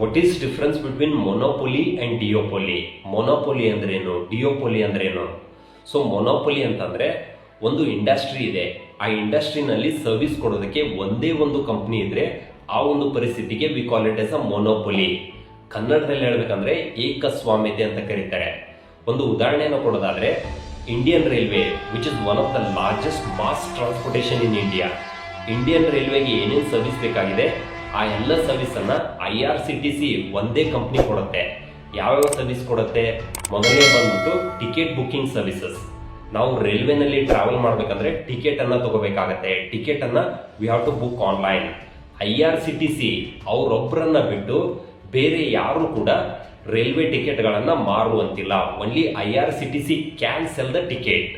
What is difference between monopoly and duopoly monopoly ಅಂದ್ರೇನು duopoly ಅಂದ್ರೇನು so ಮೊನೋಪೊಲಿ ಅಂತಂದರೆ ಒಂದು ಇಂಡಸ್ಟ್ರಿ ಇದೆ. ಆ ಇಂಡಸ್ಟ್ರಿನಲ್ಲಿ ಸರ್ವಿಸ್ ಕೊಡೋದಕ್ಕೆ ಒಂದೇ ಒಂದು ಕಂಪ್ನಿ ಇದ್ರೆ ಆ ಒಂದು ಪರಿಸ್ಥಿತಿಗೆ we call it as a monopoly ಕನ್ನಡದಲ್ಲಿ ಹೇಳ್ಬೇಕಂದ್ರೆ ಏಕಸ್ವಾಮ್ಯತೆ ಅಂತ ಕರೀತಾರೆ. ಒಂದು ಉದಾಹರಣೆಯನ್ನು ಕೊಡೋದಾದರೆ Indian railway which is one of the largest mass transportation in India Indian ರೈಲ್ವೆಗೆ ಏನೇನು ಸರ್ವಿಸ್ ಬೇಕಾಗಿದೆ? ಆ ಎಲ್ಲ ಸರ್ವಿಸ್ ಅನ್ನ I R C T C ಒಂದೇ ಕಂಪ್ನಿ ಕೊಡುತ್ತೆ. ಯಾವ್ಯಾವ ಸರ್ವಿಸ್ ಕೊಡುತ್ತೆ? ಮೊದಲನೇ ಬಂದ್ಬಿಟ್ಟು ಟಿಕೆಟ್ ಬುಕ್ಕಿಂಗ್ ಸರ್ವಿಸಸ್ ನಾವು ರೈಲ್ವೆನಲ್ಲಿ ಟ್ರಾವೆಲ್ ಮಾಡಬೇಕಂದ್ರೆ ಟಿಕೆಟ್ ಅನ್ನ ತಗೋಬೇಕಾಗತ್ತೆ. ಟಿಕೆಟ್ ಅನ್ನ we have to book online I R C T C ಅವರೊಬ್ಬರನ್ನ ಬಿಟ್ಟು ಬೇರೆ ಯಾರು ಕೂಡ ರೈಲ್ವೆ ಟಿಕೆಟ್ಗಳನ್ನ ಮಾರುವಂತಿಲ್ಲ. Only I R C T C can sell the ticket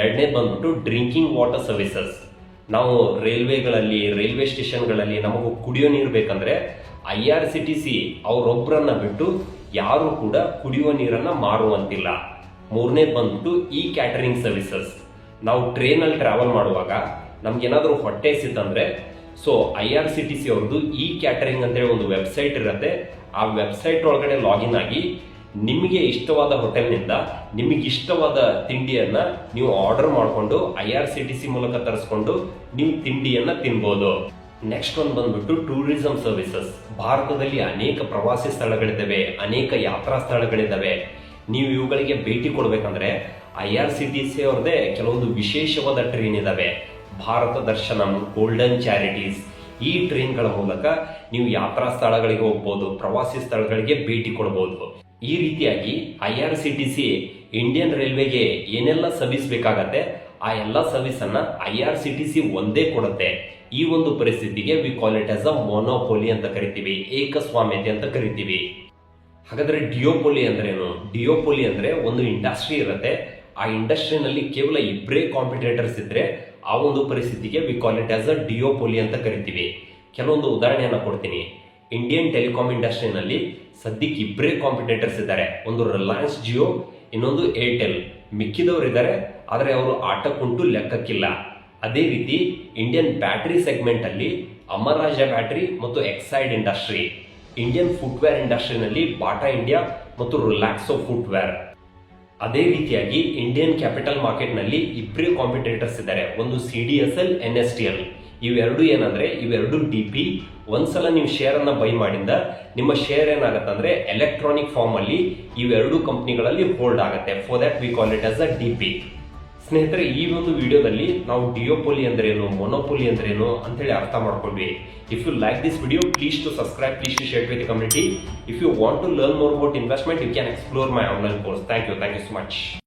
ಎರಡನೇ ಬಂದ್ಬಿಟ್ಟು ಡ್ರಿಂಕಿಂಗ್ ವಾಟರ್ ಸರ್ವಿಸಸ್ ನಾವು ರೈಲ್ವೆಗಳಲ್ಲಿ, ರೈಲ್ವೆ ಸ್ಟೇಷನ್ಗಳಲ್ಲಿ ನಮಗೂ ಕುಡಿಯೋ ನೀರು ಬೇಕಂದ್ರೆ I R C T C ಅವರೊಬ್ಬರನ್ನ ಬಿಟ್ಟು ಯಾರು ಕೂಡ ಕುಡಿಯುವ ನೀರನ್ನ ಮಾರುವಂತಿಲ್ಲ. ಮೂರನೇದು ಬಂದ್ಬಿಟ್ಟು ಈ ಕ್ಯಾಟರಿಂಗ್ ಸರ್ವಿಸಸ್ ನಾವು ಟ್ರೈನಲ್ಲಿ ಟ್ರಾವೆಲ್ ಮಾಡುವಾಗ ನಮ್ಗೇನಾದರೂ ಹೊಟ್ಟೆ ಸಿತ್ತಂದ್ರೆ so I R C T C ಅವ್ರದ್ದು ಈ ಕ್ಯಾಟರಿಂಗ್ ಅಂತೇಳಿ ಒಂದು ವೆಬ್ಸೈಟ್ ಇರುತ್ತೆ. ಆ ವೆಬ್ಸೈಟ್ ಒಳಗಡೆ ಲಾಗಿನ್ ಆಗಿ ನಿಮಗೆ ಇಷ್ಟವಾದ ಹೋಟೆಲ್ನಿಂದ ನಿಮಗೆ ಇಷ್ಟವಾದ ತಿಂಡಿಯನ್ನ ನೀವು ಆರ್ಡರ್ ಮಾಡಿಕೊಂಡು I R C T C ಮೂಲಕ ತರಿಸ್ಕೊಂಡು ನೀವು ತಿಂಡಿಯನ್ನು ತಿನ್ಬೋದು. ನೆಕ್ಸ್ಟ್ ಒಂದು ಬಂದ್ಬಿಟ್ಟು ಟೂರಿಸಂ ಸರ್ವಿಸಸ್ ಭಾರತದಲ್ಲಿ ಅನೇಕ ಪ್ರವಾಸಿ ಸ್ಥಳಗಳಿದ್ದಾವೆ, ಅನೇಕ ಯಾತ್ರಾ ಸ್ಥಳಗಳಿದ್ದಾವೆ. ನೀವು ಇವುಗಳಿಗೆ ಭೇಟಿ ಕೊಡಬೇಕಂದ್ರೆ I R C T C ಅವ್ರದ್ದೇ ಕೆಲವೊಂದು ವಿಶೇಷವಾದ ಟ್ರೈನ್ ಇದಾವೆ. ಭಾರತ ದರ್ಶನಂ ಗೋಲ್ಡನ್ ಚಾರಿಟೀಸ್ ಈ ಟ್ರೈನ್ಗಳ ಮೂಲಕ ನೀವು ಯಾತ್ರಾ ಸ್ಥಳಗಳಿಗೆ ಹೋಗ್ಬೋದು, ಪ್ರವಾಸಿ ಸ್ಥಳಗಳಿಗೆ ಭೇಟಿ ಕೊಡಬಹುದು ಈ ರೀತಿಯಾಗಿ I R C T C Indian ರೈಲ್ವೆಗೆ ಏನೆಲ್ಲ ಸರ್ವಿಸ್ ಬೇಕಾಗತ್ತೆ, ಆ ಎಲ್ಲ ಸರ್ವಿಸ್ ಅನ್ನ I R C T C ಒಂದೇ ಕೊಡುತ್ತೆ. ಈ ಒಂದು ಪರಿಸ್ಥಿತಿಗೆ we call it as a monopoly ಅಂತ ಕರಿತೀವಿ, ಏಕಸ್ವಾಮ್ಯತೆ ಅಂತ ಕರಿತೀವಿ. ಹಾಗಾದ್ರೆ ಡಿಯೋಪೊಲಿ ಅಂದ್ರೇನು? ಡಿಯೋಪೊಲಿ ಅಂದ್ರೆ ಒಂದು ಇಂಡಸ್ಟ್ರಿ ಇರುತ್ತೆ. ಆ ಇಂಡಸ್ಟ್ರಿನಲ್ಲಿ ಕೇವಲ ಇಬ್ಬರೇ ಕಾಂಪಿಟೇಟರ್ಸ್ ಇದ್ರೆ ಆ ಒಂದು ಪರಿಸ್ಥಿತಿಗೆ we call it as a duopoly ಅಂತ ಕರಿತೀವಿ. ಕೆಲವೊಂದು ಉದಾಹರಣೆಯನ್ನು ಕೊಡ್ತೀನಿ. ಇಂಡಿಯನ್ ಟೆಲಿಕಾಮ್ ಇಂಡಸ್ಟ್ರಿನಲ್ಲಿ ಸದ್ಯಕ್ಕೆ ಇಬ್ಬರೇ ಕಾಂಪಿಟೇಟರ್ಸ್ ಇದ್ದಾರೆ. ಒಂದು ರಿಲಯನ್ಸ್ ಜಿಯೋ ಇನ್ನೊಂದು ಏರ್ಟೆಲ್ ಮಿಕ್ಕಿದವರು ಇದ್ದಾರೆ, ಆದರೆ ಅವರು ಆಟಕ್ಕುಂಟು ಲೆಕ್ಕಕ್ಕಿಲ್ಲ. ಅದೇ ರೀತಿ ಇಂಡಿಯನ್ ಬ್ಯಾಟರಿ ಸೆಗ್ಮೆಂಟ್ ಅಲ್ಲಿ ಅಮರಾಜ ಬ್ಯಾಟರಿ ಮತ್ತು ಎಕ್ಸೈಡ್ ಇಂಡಸ್ಟ್ರಿ ಇಂಡಿಯನ್ ಫುಟ್ವೇರ್ ಇಂಡಸ್ಟ್ರಿನಲ್ಲಿ ಬಾಟಾ ಇಂಡಿಯಾ ಮತ್ತು ರಿಲ್ಯಾಕ್ಸೋ ಫುಟ್ವೇರ್ ಅದೇ ರೀತಿಯಾಗಿ ಇಂಡಿಯನ್ ಕ್ಯಾಪಿಟಲ್ ಮಾರ್ಕೆಟ್ನಲ್ಲಿ ಇಬ್ಬರೇ ಕಾಂಪಿಟೇಟರ್ಸ್ ಇದ್ದಾರೆ. ಒಂದು C D S L N S T L ಇವೆರಡು ಏನಂದ್ರೆ, ಇವೆರಡು ಡಿ ಪಿ, ಒಂದ್ಸಲ ನೀವು ಶೇರ್ ಅನ್ನ ಬೈ ಮಾಡಿಂದ ನಿಮ್ಮ ಶೇರ್ ಏನಾಗತ್ತಂದ್ರೆ ಎಲೆಕ್ಟ್ರಾನಿಕ್ ಫಾರ್ಮ್ ಅಲ್ಲಿ ಇವೆರಡು ಕಂಪ್ನಿಗಳಲ್ಲಿ ಹೋಲ್ಡ್ ಆಗುತ್ತೆ. For that we call it as a D P. ಸ್ನೇಹಿತರೆ, ಈ ಒಂದು ವಿಡಿಯೋದಲ್ಲಿ ನಾವು ಡಿಯೋಪೊಲಿ ಅಂದ್ರೇನು, ಮೊನೋಪೊಲಿ ಅಂದ್ರೇನು ಅಂತೇಳಿ ಅರ್ಥ ಮಾಡ್ಕೊಂಡ್ವಿ. If you like this video please to subscribe please to share with community if you want to learn more about investment you can explore my online course thank you thank you so much